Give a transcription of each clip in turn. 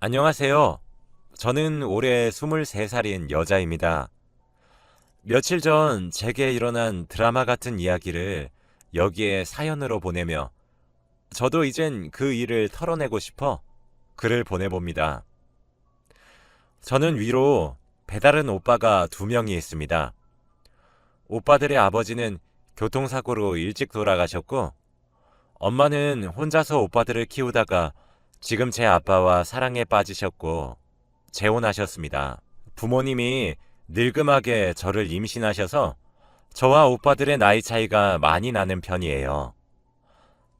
안녕하세요. 저는 올해 23살인 여자입니다. 며칠 전 제게 일어난 드라마 같은 이야기를 여기에 사연으로 보내며 저도 이젠 그 일을 털어내고 싶어 글을 보내봅니다. 저는 위로 배다른 오빠가 두 명이 있습니다. 오빠들의 아버지는 교통사고로 일찍 돌아가셨고, 엄마는 혼자서 오빠들을 키우다가 지금 제 아빠와 사랑에 빠지셨고, 재혼하셨습니다. 부모님이 늙음하게 저를 임신하셔서 저와 오빠들의 나이 차이가 많이 나는 편이에요.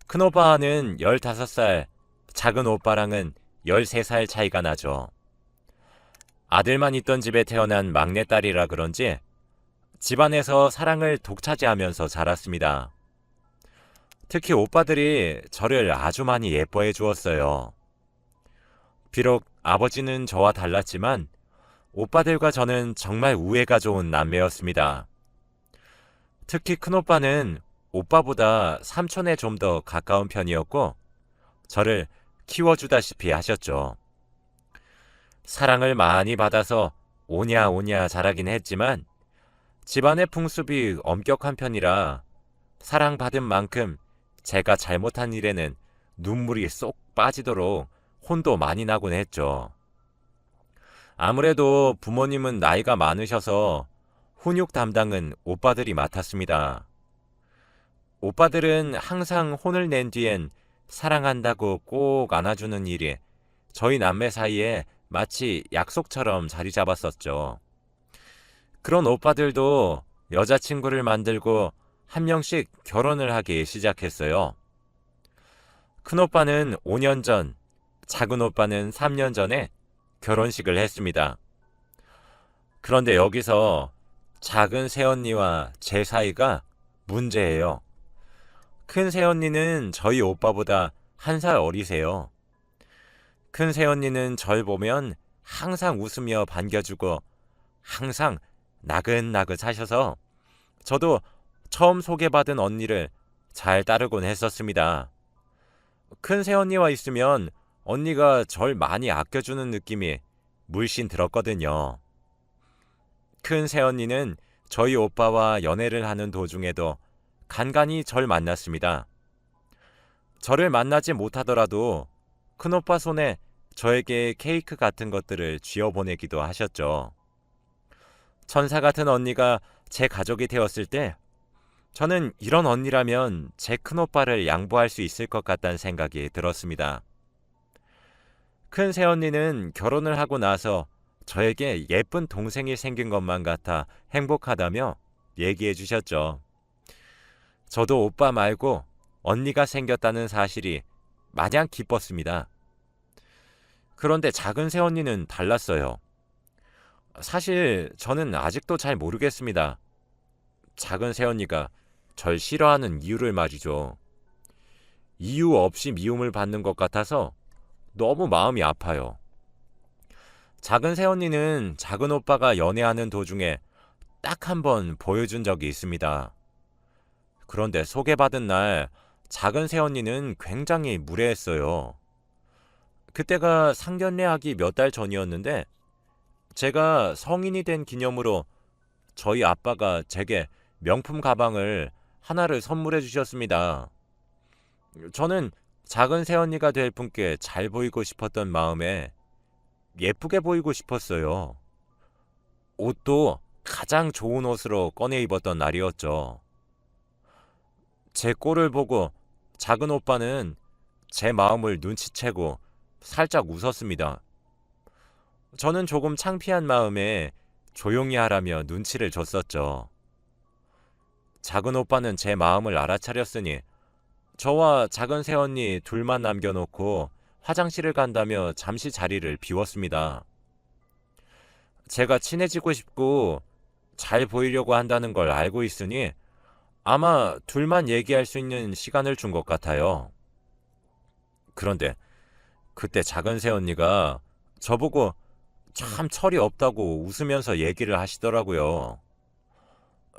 큰 오빠는 15살, 작은 오빠랑은 13살 차이가 나죠. 아들만 있던 집에 태어난 막내딸이라 그런지 집안에서 사랑을 독차지하면서 자랐습니다. 특히 오빠들이 저를 아주 많이 예뻐해 주었어요. 비록 아버지는 저와 달랐지만 오빠들과 저는 정말 우애가 좋은 남매였습니다. 특히 큰오빠는 오빠보다 삼촌에 좀 더 가까운 편이었고 저를 키워주다시피 하셨죠. 사랑을 많이 받아서 오냐 오냐 자라긴 했지만 집안의 풍습이 엄격한 편이라 사랑받은 만큼 제가 잘못한 일에는 눈물이 쏙 빠지도록 혼도 많이 나곤 했죠. 아무래도 부모님은 나이가 많으셔서 훈육 담당은 오빠들이 맡았습니다. 오빠들은 항상 혼을 낸 뒤엔 사랑한다고 꼭 안아주는 일이 저희 남매 사이에 마치 약속처럼 자리 잡았었죠. 그런 오빠들도 여자친구를 만들고 한 명씩 결혼을 하기 시작했어요. 큰 오빠는 5년 전, 작은 오빠는 3년 전에 결혼식을 했습니다. 그런데 여기서 작은 새언니와 제 사이가 문제예요. 큰 새언니는 저희 오빠보다 한 살 어리세요. 큰 새언니는 절 보면 항상 웃으며 반겨주고 항상 나긋나긋 하셔서 저도 처음 소개받은 언니를 잘 따르곤 했었습니다. 큰 새언니와 있으면 언니가 절 많이 아껴주는 느낌이 물씬 들었거든요. 큰 새언니는 저희 오빠와 연애를 하는 도중에도 간간히 절 만났습니다. 저를 만나지 못하더라도 큰오빠 손에 저에게 케이크 같은 것들을 쥐어보내기도 하셨죠. 천사 같은 언니가 제 가족이 되었을 때 저는 이런 언니라면 제 큰오빠를 양보할 수 있을 것 같다는 생각이 들었습니다. 큰 새언니는 결혼을 하고 나서 저에게 예쁜 동생이 생긴 것만 같아 행복하다며 얘기해 주셨죠. 저도 오빠 말고 언니가 생겼다는 사실이 마냥 기뻤습니다. 그런데 작은 새언니는 달랐어요. 사실 저는 아직도 잘 모르겠습니다. 작은 새언니가 절 싫어하는 이유를 말이죠. 이유 없이 미움을 받는 것 같아서 너무 마음이 아파요. 작은 새언니는 작은 오빠가 연애하는 도중에 딱 한 번 보여준 적이 있습니다. 그런데 소개받은 날 작은 새언니는 굉장히 무례했어요. 그때가 상견례하기 몇 달 전이었는데 제가 성인이 된 기념으로 저희 아빠가 제게 명품 가방을 하나를 선물해 주셨습니다. 저는 작은 새언니가 될 분께 잘 보이고 싶었던 마음에 예쁘게 보이고 싶었어요. 옷도 가장 좋은 옷으로 꺼내 입었던 날이었죠. 제 꼴을 보고 작은 오빠는 제 마음을 눈치채고 살짝 웃었습니다. 저는 조금 창피한 마음에 조용히 하라며 눈치를 줬었죠. 작은 오빠는 제 마음을 알아차렸으니 저와 작은 새언니 둘만 남겨놓고 화장실을 간다며 잠시 자리를 비웠습니다. 제가 친해지고 싶고 잘 보이려고 한다는 걸 알고 있으니 아마 둘만 얘기할 수 있는 시간을 준 것 같아요. 그런데 그때 작은 새언니가 저보고 참 철이 없다고 웃으면서 얘기를 하시더라고요.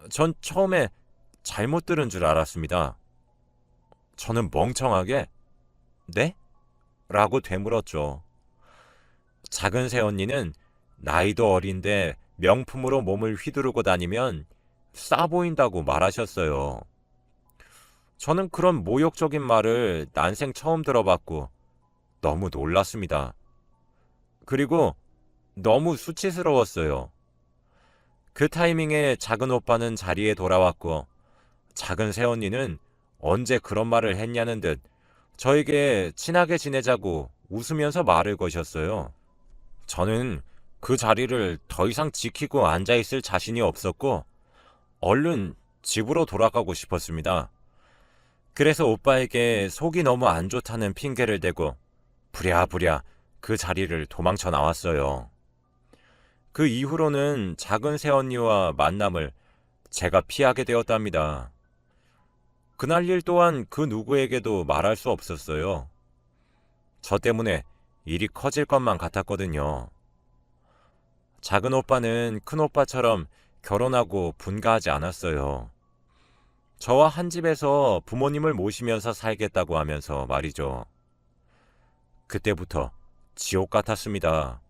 전 처음에 잘못 들은 줄 알았습니다. 저는 멍청하게 네? 라고 되물었죠. 작은 새언니는 나이도 어린데 명품으로 몸을 휘두르고 다니면 싸 보인다고 말하셨어요. 저는 그런 모욕적인 말을 난생 처음 들어봤고 너무 놀랐습니다. 그리고 너무 수치스러웠어요. 그 타이밍에 작은 오빠는 자리에 돌아왔고 작은 새언니는 언제 그런 말을 했냐는 듯 저에게 친하게 지내자고 웃으면서 말을 거셨어요. 저는 그 자리를 더 이상 지키고 앉아있을 자신이 없었고 얼른 집으로 돌아가고 싶었습니다. 그래서 오빠에게 속이 너무 안 좋다는 핑계를 대고 부랴부랴 그 자리를 도망쳐 나왔어요. 그 이후로는 작은 새언니와 만남을 제가 피하게 되었답니다. 그날 일 또한 그 누구에게도 말할 수 없었어요. 저 때문에 일이 커질 것만 같았거든요. 작은 오빠는 큰 오빠처럼 결혼하고 분가하지 않았어요. 저와 한 집에서 부모님을 모시면서 살겠다고 하면서 말이죠. 그때부터 지옥 같았습니다.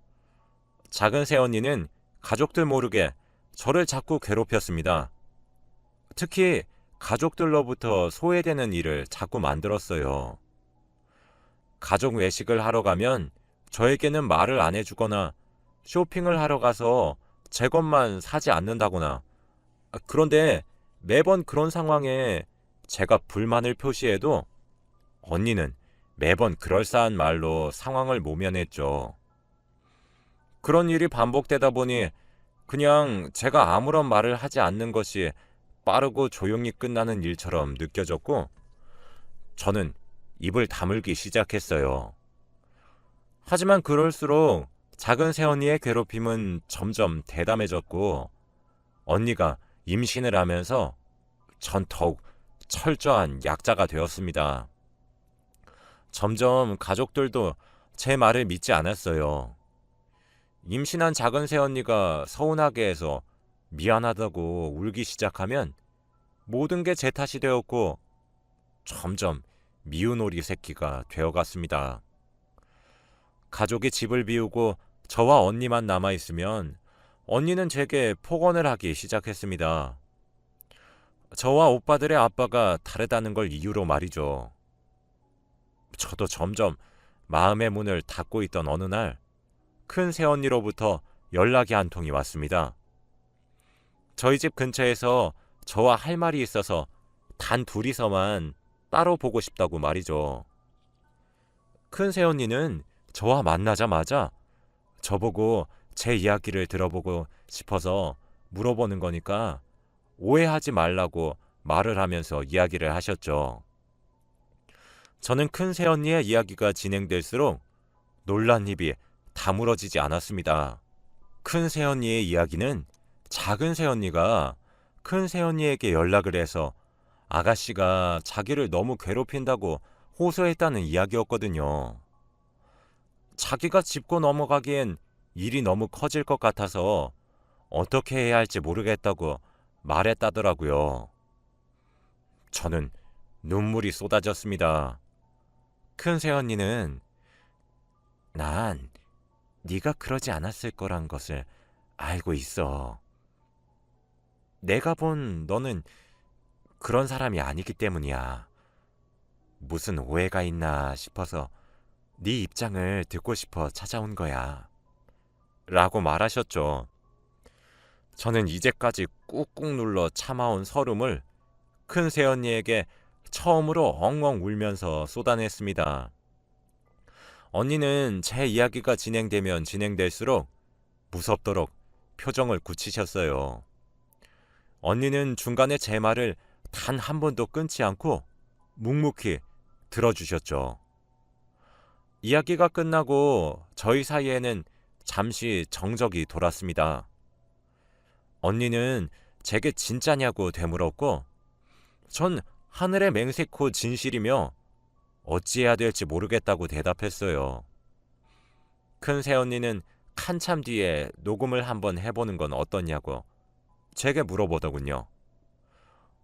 작은 새언니는 가족들 모르게 저를 자꾸 괴롭혔습니다. 특히 가족들로부터 소외되는 일을 자꾸 만들었어요. 가족 외식을 하러 가면 저에게는 말을 안 해주거나 쇼핑을 하러 가서 제 것만 사지 않는다거나 아, 그런데 매번 그런 상황에 제가 불만을 표시해도 언니는 매번 그럴싸한 말로 상황을 모면했죠. 그런 일이 반복되다 보니 그냥 제가 아무런 말을 하지 않는 것이 빠르고 조용히 끝나는 일처럼 느껴졌고 저는 입을 다물기 시작했어요. 하지만 그럴수록 작은 새언니의 괴롭힘은 점점 대담해졌고 언니가 임신을 하면서 전 더욱 철저한 약자가 되었습니다. 점점 가족들도 제 말을 믿지 않았어요. 임신한 작은 새언니가 서운하게 해서 미안하다고 울기 시작하면 모든 게 제 탓이 되었고 점점 미운 오리 새끼가 되어갔습니다. 가족이 집을 비우고 저와 언니만 남아 있으면 언니는 제게 폭언을 하기 시작했습니다. 저와 오빠들의 아빠가 다르다는 걸 이유로 말이죠. 저도 점점 마음의 문을 닫고 있던 어느 날 큰 새언니로부터 연락이 한 통이 왔습니다. 저희 집 근처에서 저와 할 말이 있어서 단 둘이서만 따로 보고 싶다고 말이죠. 큰 새언니는 저와 만나자마자 저보고 제 이야기를 들어보고 싶어서 물어보는 거니까 오해하지 말라고 말을 하면서 이야기를 하셨죠. 저는 큰 새언니의 이야기가 진행될수록 놀란 입이 다물어지지 않았습니다. 큰 새언니의 이야기는 작은 새언니가 큰 새언니에게 연락을 해서 아가씨가 자기를 너무 괴롭힌다고 호소했다는 이야기였거든요. 자기가 짚고 넘어가기엔 일이 너무 커질 것 같아서 어떻게 해야 할지 모르겠다고 말했다더라고요. 저는 눈물이 쏟아졌습니다. 큰 새언니는 난 네가 그러지 않았을 거란 것을 알고 있어. 내가 본 너는 그런 사람이 아니기 때문이야. 무슨 오해가 있나 싶어서 네 입장을 듣고 싶어 찾아온 거야. 라고 말하셨죠. 저는 이제까지 꾹꾹 눌러 참아온 서름을 큰 새언니에게 처음으로 엉엉 울면서 쏟아냈습니다. 언니는 제 이야기가 진행되면 진행될수록 무섭도록 표정을 굳히셨어요. 언니는 중간에 제 말을 단 한 번도 끊지 않고 묵묵히 들어주셨죠. 이야기가 끝나고 저희 사이에는 잠시 정적이 돌았습니다. 언니는 제게 진짜냐고 되물었고, 전 하늘의 맹세코 진실이며 어찌해야 될지 모르겠다고 대답했어요. 큰 새언니는 한참 뒤에 녹음을 한번 해보는 건 어떠냐고 제게 물어보더군요.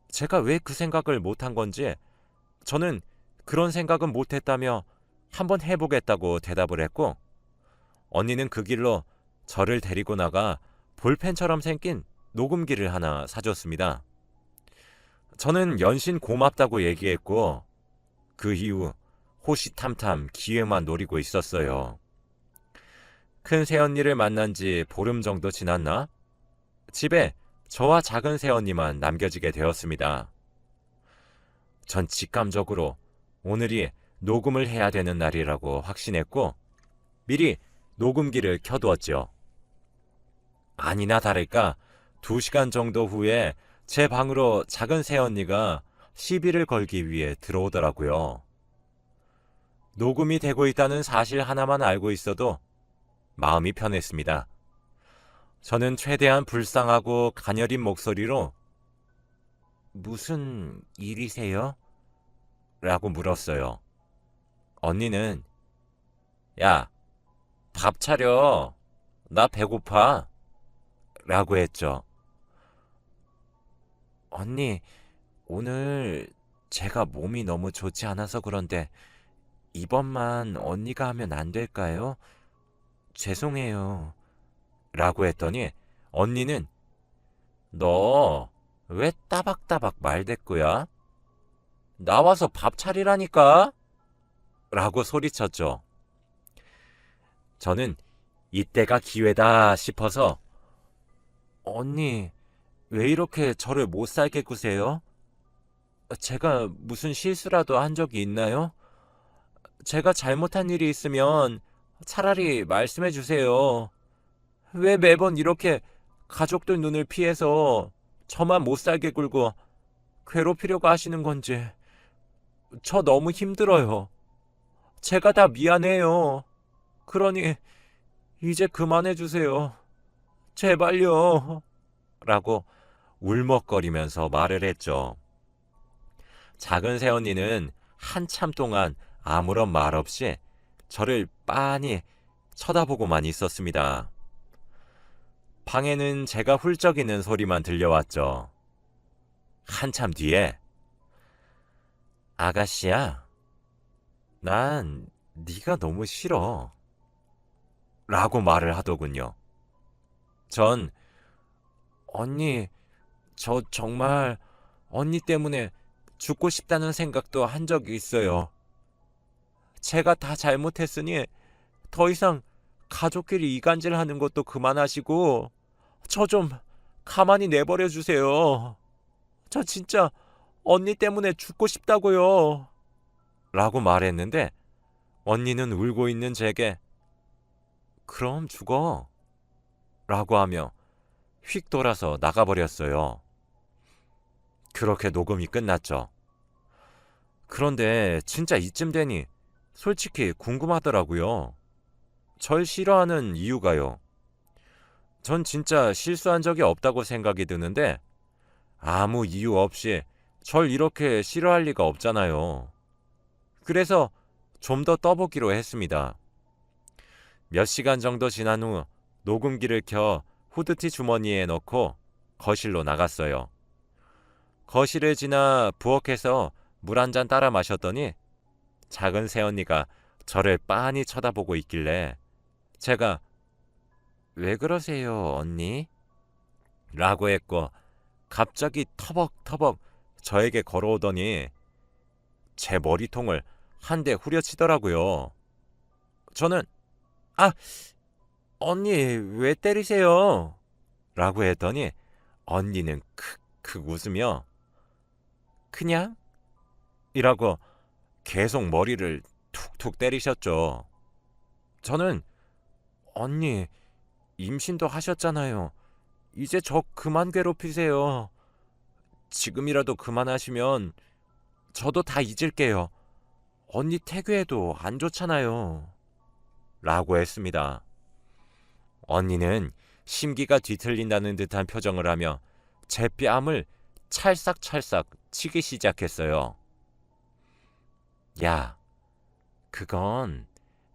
제가 왜 그 생각을 못한 건지 저는 그런 생각은 못했다며 한번 해보겠다고 대답을 했고 언니는 그 길로 저를 데리고 나가 볼펜처럼 생긴 녹음기를 하나 사줬습니다. 저는 연신 고맙다고 얘기했고 그 이후 호시탐탐 기회만 노리고 있었어요. 큰 새언니를 만난 지 보름 정도 지났나? 집에 저와 작은 새언니만 남겨지게 되었습니다. 전 직감적으로 오늘이 녹음을 해야 되는 날이라고 확신했고 미리 녹음기를 켜두었죠. 아니나 다를까 두 시간 정도 후에 제 방으로 작은 새언니가 시비를 걸기 위해 들어오더라고요. 녹음이 되고 있다는 사실 하나만 알고 있어도 마음이 편했습니다. 저는 최대한 불쌍하고 가녀린 목소리로 무슨 일이세요? 라고 물었어요. 언니는 야, 밥 차려. 나 배고파. 라고 했죠. 언니, 오늘 제가 몸이 너무 좋지 않아서 그런데 이번만 언니가 하면 안 될까요? 죄송해요. 라고 했더니 언니는 너 왜 따박따박 말대꾸야? 나와서 밥 차리라니까? 라고 소리쳤죠. 저는 이때가 기회다 싶어서 언니, 왜 이렇게 저를 못 살게 구세요? 제가 무슨 실수라도 한 적이 있나요? 제가 잘못한 일이 있으면 차라리 말씀해 주세요. 왜 매번 이렇게 가족들 눈을 피해서 저만 못 살게 굴고 괴롭히려고 하시는 건지 저 너무 힘들어요. 제가 다 미안해요. 그러니 이제 그만해 주세요. 제발요. 라고 울먹거리면서 말을 했죠. 작은 새언니는 한참 동안 아무런 말 없이 저를 빤히 쳐다보고만 있었습니다. 방에는 제가 훌쩍이는 소리만 들려왔죠. 한참 뒤에 아가씨야, 난 네가 너무 싫어. 라고 말을 하더군요. 전 언니, 저 정말 언니 때문에 죽고 싶다는 생각도 한 적이 있어요. 제가 다 잘못했으니 더 이상 가족끼리 이간질 하는 것도 그만하시고 저 좀 가만히 내버려 주세요. 저 진짜 언니 때문에 죽고 싶다고요. 라고 말했는데 언니는 울고 있는 제게 그럼 죽어. 라고 하며 휙 돌아서 나가버렸어요. 그렇게 녹음이 끝났죠. 그런데 진짜 이쯤 되니 솔직히 궁금하더라고요. 절 싫어하는 이유가요. 전 진짜 실수한 적이 없다고 생각이 드는데 아무 이유 없이 절 이렇게 싫어할 리가 없잖아요. 그래서 좀 더 떠보기로 했습니다. 몇 시간 정도 지난 후 녹음기를 켜 후드티 주머니에 넣고 거실로 나갔어요. 거실을 지나 부엌에서 물 한 잔 따라 마셨더니 작은 새언니가 저를 빤히 쳐다보고 있길래 제가 왜 그러세요, 언니? 라고 했고 갑자기 터벅터벅 저에게 걸어오더니 제 머리통을 한 대 후려치더라고요. 저는 아, 언니 왜 때리세요? 라고 했더니 언니는 크크 웃으며 그냥? 이라고 계속 머리를 툭툭 때리셨죠. 저는 언니 임신도 하셨잖아요. 이제 저 그만 괴롭히세요. 지금이라도 그만하시면 저도 다 잊을게요. 언니 태교해도 안 좋잖아요. 라고 했습니다. 언니는 심기가 뒤틀린다는 듯한 표정을 하며 제 뺨을 찰싹찰싹 치기 시작했어요. 야, 그건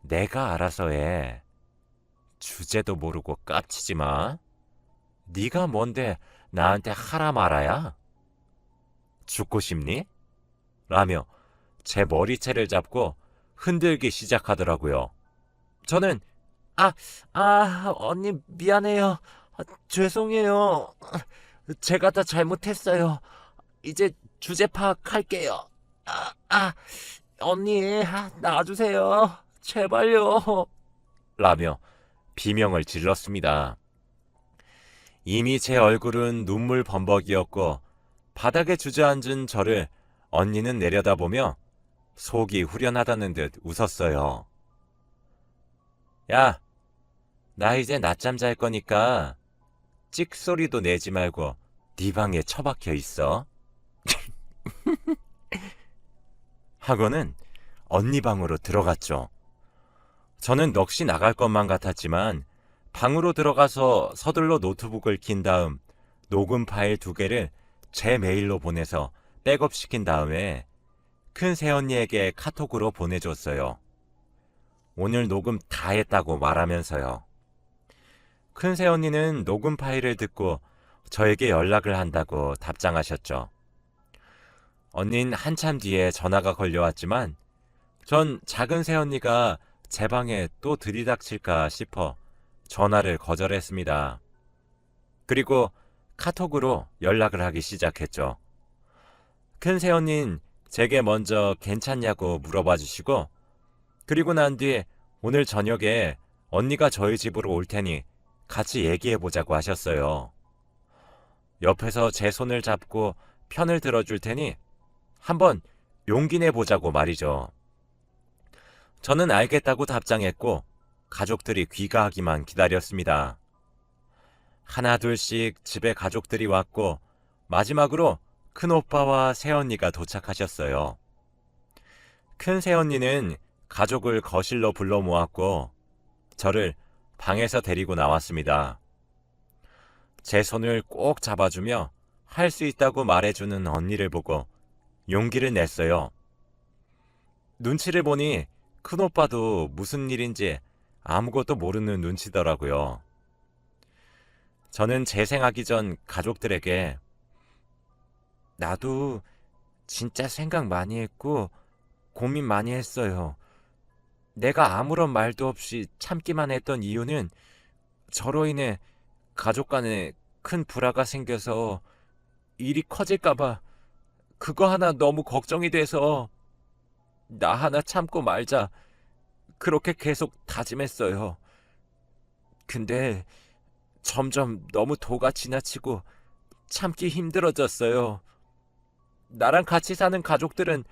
내가 알아서 해. 주제도 모르고 깝치지 마. 네가 뭔데 나한테 하라 말아야? 죽고 싶니? 라며 제 머리채를 잡고 흔들기 시작하더라고요. 저는 아, 아, 언니 미안해요. 아, 죄송해요. 제가 다 잘못했어요. 이제 주제 파악할게요. 아, 아, 언니, 아, 놔주세요. 제발요. 라며 비명을 질렀습니다. 이미 제 얼굴은 눈물 범벅이었고 바닥에 주저앉은 저를 언니는 내려다보며 속이 후련하다는 듯 웃었어요. 야, 나 이제 낮잠 잘 거니까 찍소리도 내지 말고 네 방에 처박혀 있어. 하고는 언니 방으로 들어갔죠. 저는 넋이 나갈 것만 같았지만 방으로 들어가서 서둘러 노트북을 킨 다음 녹음 파일 두 개를 제 메일로 보내서 백업 시킨 다음에 큰 새언니에게 카톡으로 보내줬어요. 오늘 녹음 다 했다고 말하면서요. 큰 새언니는 녹음 파일을 듣고 저에게 연락을 한다고 답장하셨죠. 언닌 한참 뒤에 전화가 걸려왔지만 전 작은 새언니가 제 방에 또 들이닥칠까 싶어 전화를 거절했습니다. 그리고 카톡으로 연락을 하기 시작했죠. 큰 새 언닌 제게 먼저 괜찮냐고 물어봐 주시고 그리고 난뒤 오늘 저녁에 언니가 저희 집으로 올 테니 같이 얘기해 보자고 하셨어요. 옆에서 제 손을 잡고 편을 들어줄 테니 한번 용기 내 보자고 말이죠. 저는 알겠다고 답장했고 가족들이 귀가하기만 기다렸습니다. 하나 둘씩 집에 가족들이 왔고 마지막으로 큰 오빠와 새언니가 도착하셨어요. 큰 새언니는 가족을 거실로 불러 모았고 저를 방에서 데리고 나왔습니다. 제 손을 꼭 잡아주며 할 수 있다고 말해주는 언니를 보고 용기를 냈어요. 눈치를 보니 큰 오빠도 무슨 일인지 아무것도 모르는 눈치더라고요. 저는 재생하기 전 가족들에게 나도 진짜 생각 많이 했고 고민 많이 했어요. 내가 아무런 말도 없이 참기만 했던 이유는 저로 인해 가족 간에 큰 불화가 생겨서 일이 커질까봐 그거 하나 너무 걱정이 돼서 나 하나 참고 말자 그렇게 계속 다짐했어요. 근데 점점 너무 도가 지나치고 참기 힘들어졌어요. 나랑 같이 사는 가족들은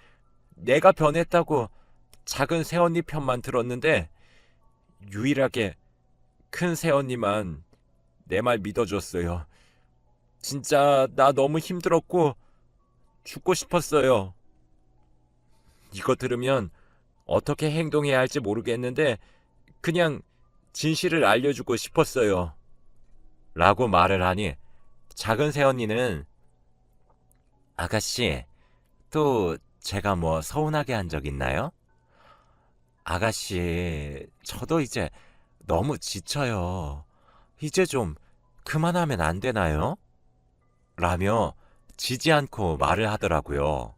내가 변했다고 작은 새언니 편만 들었는데 유일하게 큰 새언니만 내 말 믿어줬어요. 진짜 나 너무 힘들었고 죽고 싶었어요. 이거 들으면 어떻게 행동해야 할지 모르겠는데 그냥 진실을 알려주고 싶었어요. 라고 말을 하니 작은 새언니는 아가씨, 또 제가 뭐 서운하게 한 적 있나요? 아가씨, 저도 이제 너무 지쳐요. 이제 좀 그만하면 안 되나요? 라며 지지 않고 말을 하더라고요.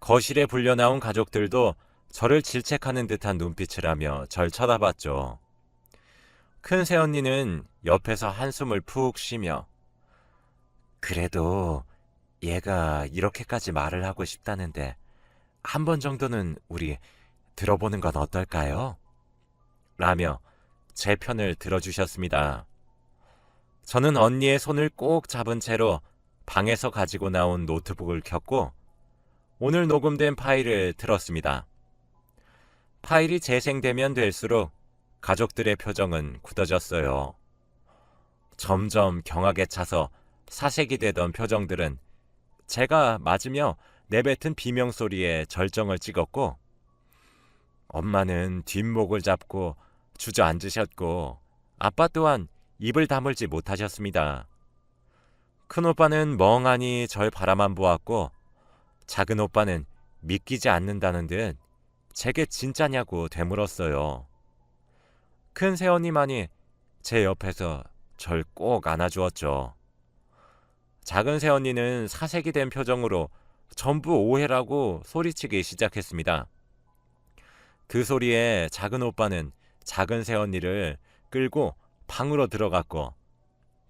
거실에 불려 나온 가족들도 저를 질책하는 듯한 눈빛을 하며 절 쳐다봤죠. 큰 새언니는 옆에서 한숨을 푹 쉬며 그래도 얘가 이렇게까지 말을 하고 싶다는데 한 번 정도는 우리 들어보는 건 어떨까요? 라며 제 편을 들어주셨습니다. 저는 언니의 손을 꼭 잡은 채로 방에서 가지고 나온 노트북을 켰고 오늘 녹음된 파일을 틀었습니다. 파일이 재생되면 될수록 가족들의 표정은 굳어졌어요. 점점 경악에 차서 사색이 되던 표정들은 제가 맞으며 내뱉은 비명 소리에 절정을 찍었고 엄마는 뒷목을 잡고 주저앉으셨고 아빠 또한 입을 다물지 못하셨습니다. 큰 오빠는 멍하니 절 바라만 보았고 작은 오빠는 믿기지 않는다는 듯 제게 진짜냐고 되물었어요. 큰 새언니만이 제 옆에서 절 꼭 안아주었죠. 작은 새언니는 사색이 된 표정으로 전부 오해라고 소리치기 시작했습니다. 그 소리에 작은 오빠는 작은 새언니를 끌고 방으로 들어갔고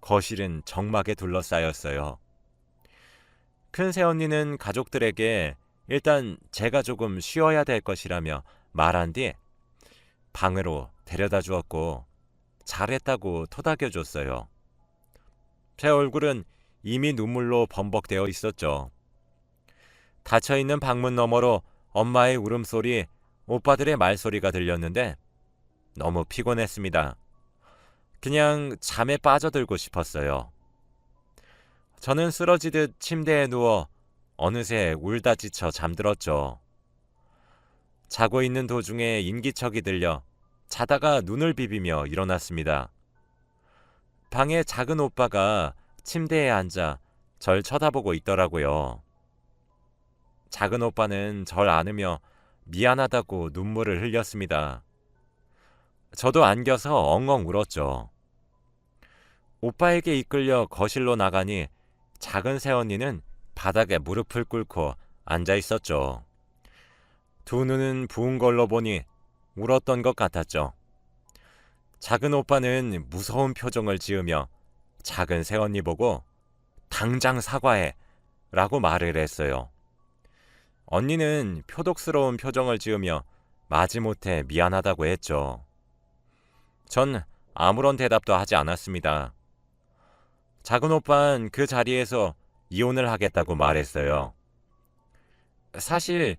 거실은 정막에 둘러싸였어요. 큰 새언니는 가족들에게 일단 제가 조금 쉬어야 될 것이라며 말한 뒤 방으로 데려다 주었고 잘했다고 토닥여 줬어요. 제 얼굴은 이미 눈물로 범벅되어 있었죠. 닫혀 있는 방문 너머로 엄마의 울음소리, 오빠들의 말소리가 들렸는데 너무 피곤했습니다. 그냥 잠에 빠져들고 싶었어요. 저는 쓰러지듯 침대에 누워 어느새 울다 지쳐 잠들었죠. 자고 있는 도중에 인기척이 들려 자다가 눈을 비비며 일어났습니다. 방에 작은 오빠가 침대에 앉아 절 쳐다보고 있더라고요. 작은 오빠는 절 안으며 미안하다고 눈물을 흘렸습니다. 저도 안겨서 엉엉 울었죠. 오빠에게 이끌려 거실로 나가니 작은 새언니는 바닥에 무릎을 꿇고 앉아 있었죠. 두 눈은 부은 걸로 보니 울었던 것 같았죠. 작은 오빠는 무서운 표정을 지으며 작은 새언니 보고 당장 사과해 라고 말을 했어요. 언니는 표독스러운 표정을 지으며 마지못해 미안하다고 했죠. 전 아무런 대답도 하지 않았습니다. 작은 오빠는 그 자리에서 이혼을 하겠다고 말했어요. 사실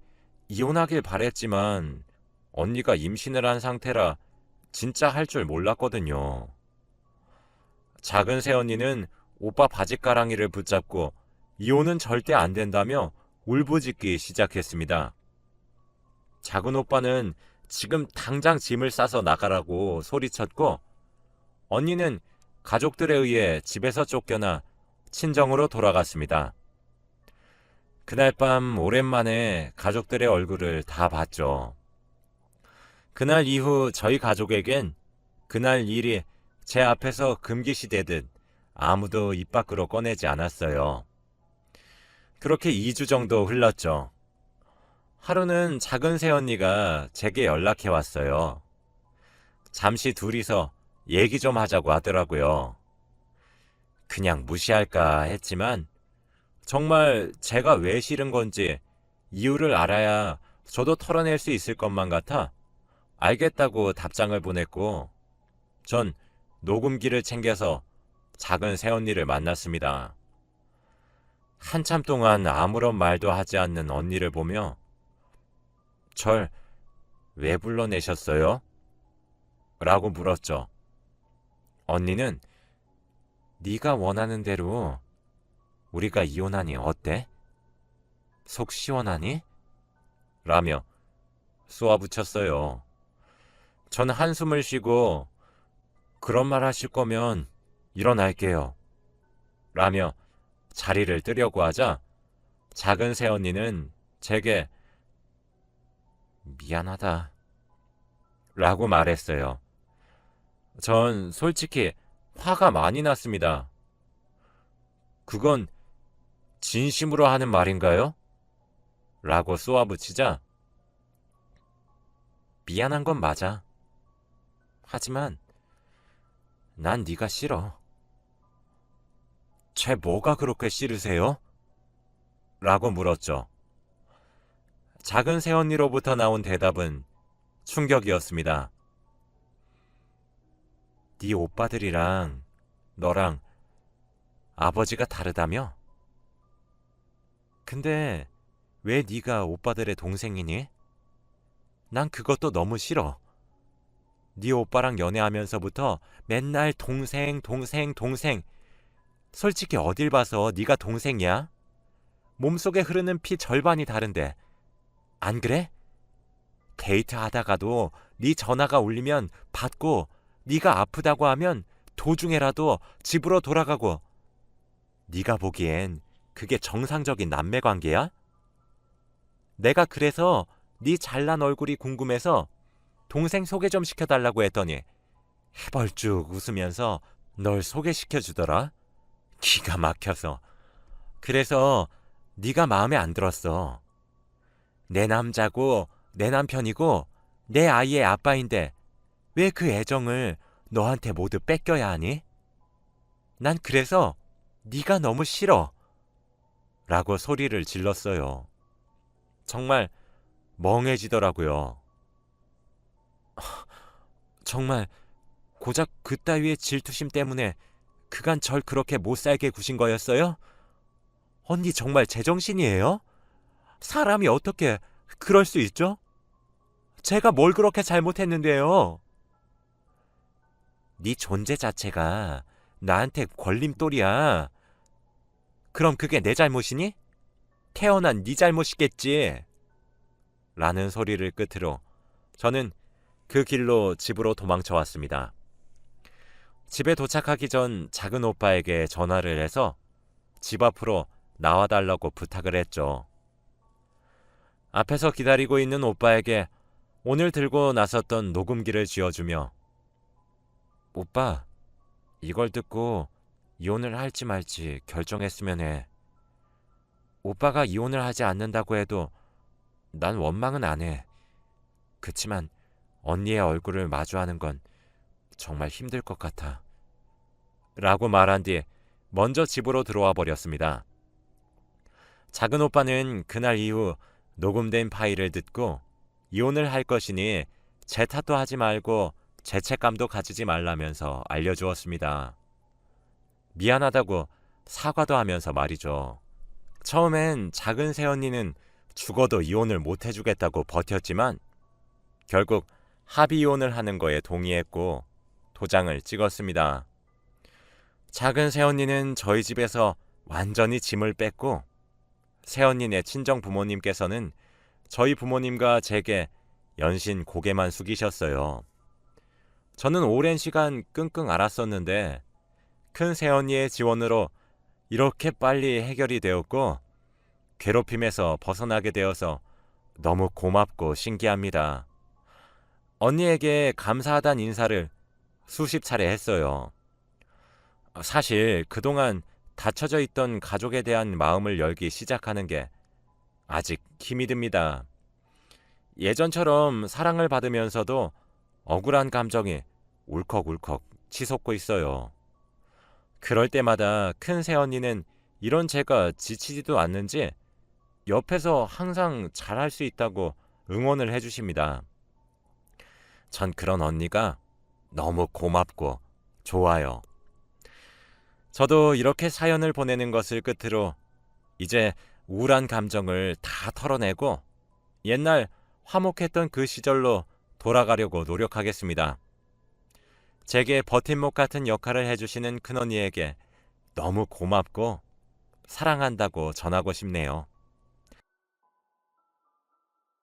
이혼하길 바랬지만 언니가 임신을 한 상태라 진짜 할 줄 몰랐거든요. 작은 새언니는 오빠 바지가랑이를 붙잡고 이혼은 절대 안 된다며 울부짖기 시작했습니다. 작은 오빠는 지금 당장 짐을 싸서 나가라고 소리쳤고 언니는 가족들에 의해 집에서 쫓겨나 친정으로 돌아갔습니다. 그날 밤 오랜만에 가족들의 얼굴을 다 봤죠. 그날 이후 저희 가족에겐 그날 일이 제 앞에서 금기시되듯 아무도 입 밖으로 꺼내지 않았어요. 그렇게 2주 정도 흘렀죠. 하루는 작은 새언니가 제게 연락해 왔어요. 잠시 둘이서 얘기 좀 하자고 하더라고요. 그냥 무시할까 했지만 정말 제가 왜 싫은 건지 이유를 알아야 저도 털어낼 수 있을 것만 같아 알겠다고 답장을 보냈고 전 녹음기를 챙겨서 작은 새언니를 만났습니다. 한참 동안 아무런 말도 하지 않는 언니를 보며 절 왜 불러내셨어요? 라고 물었죠. 언니는 네가 원하는 대로 우리가 이혼하니 어때? 속 시원하니? 라며 쏘아붙였어요. 전 한숨을 쉬고 그런 말 하실 거면 일어날게요. 라며 자리를 뜨려고 하자 작은 새언니는 제게 미안하다. 라고 말했어요. 전 솔직히 화가 많이 났습니다. 그건 진심으로 하는 말인가요? 라고 쏘아붙이자 미안한 건 맞아. 하지만 난 네가 싫어. 쟤 뭐가 그렇게 싫으세요? 라고 물었죠. 작은 새언니로부터 나온 대답은 충격이었습니다. 네 오빠들이랑 너랑 아버지가 다르다며? 근데 왜 네가 오빠들의 동생이니? 난 그것도 너무 싫어. 네 오빠랑 연애하면서부터 맨날 동생, 동생, 동생. 솔직히 어딜 봐서 네가 동생이야? 몸속에 흐르는 피 절반이 다른데 안 그래? 데이트하다가도 네 전화가 울리면 받고 네가 아프다고 하면 도중에라도 집으로 돌아가고 네가 보기엔 그게 정상적인 남매 관계야? 내가 그래서 네 잘난 얼굴이 궁금해서 동생 소개 좀 시켜달라고 했더니 해벌쭉 웃으면서 널 소개시켜 주더라. 기가 막혀서. 그래서 네가 마음에 안 들었어. 내 남자고 내 남편이고 내 아이의 아빠인데 왜 그 애정을 너한테 모두 뺏겨야 하니? 난 그래서 네가 너무 싫어. 라고 소리를 질렀어요. 정말 멍해지더라고요. 정말 고작 그 따위의 질투심 때문에 그간 절 그렇게 못 살게 구신 거였어요? 언니 정말 제정신이에요? 사람이 어떻게 그럴 수 있죠? 제가 뭘 그렇게 잘못했는데요? 네 존재 자체가 나한테 걸림돌이야. 그럼 그게 내 잘못이니? 태어난 네 잘못이겠지. 라는 소리를 끝으로 저는 그 길로 집으로 도망쳐 왔습니다. 집에 도착하기 전 작은 오빠에게 전화를 해서 집 앞으로 나와달라고 부탁을 했죠. 앞에서 기다리고 있는 오빠에게 오늘 들고 나섰던 녹음기를 쥐어주며 오빠, 이걸 듣고 이혼을 할지 말지 결정했으면 해. 오빠가 이혼을 하지 않는다고 해도 난 원망은 안 해. 그치만 언니의 얼굴을 마주하는 건 정말 힘들 것 같아. 라고 말한 뒤 먼저 집으로 들어와 버렸습니다. 작은 오빠는 그날 이후 녹음된 파일을 듣고 이혼을 할 것이니 제 탓도 하지 말고 죄책감도 가지지 말라면서 알려주었습니다. 미안하다고 사과도 하면서 말이죠. 처음엔 작은 새언니는 죽어도 이혼을 못 해주겠다고 버텼지만 결국 합의 이혼을 하는 거에 동의했고 도장을 찍었습니다. 작은 새언니는 저희 집에서 완전히 짐을 뺐고 새언니네 친정 부모님께서는 저희 부모님과 제게 연신 고개만 숙이셨어요. 저는 오랜 시간 끙끙 앓았었는데 큰 새언니의 지원으로 이렇게 빨리 해결이 되었고 괴롭힘에서 벗어나게 되어서 너무 고맙고 신기합니다. 언니에게 감사하단 인사를 수십 차례 했어요. 사실 그동안 닫혀져 있던 가족에 대한 마음을 열기 시작하는 게 아직 힘이 듭니다. 예전처럼 사랑을 받으면서도 억울한 감정이 울컥울컥 치솟고 있어요. 그럴 때마다 큰 새언니는 이런 제가 지치지도 않는지 옆에서 항상 잘할 수 있다고 응원을 해주십니다. 전 그런 언니가 너무 고맙고 좋아요. 저도 이렇게 사연을 보내는 것을 끝으로 이제 우울한 감정을 다 털어내고 옛날 화목했던 그 시절로 돌아가려고 노력하겠습니다. 제게 버팀목 같은 역할을 해주시는 큰언니에게 너무 고맙고 사랑한다고 전하고 싶네요.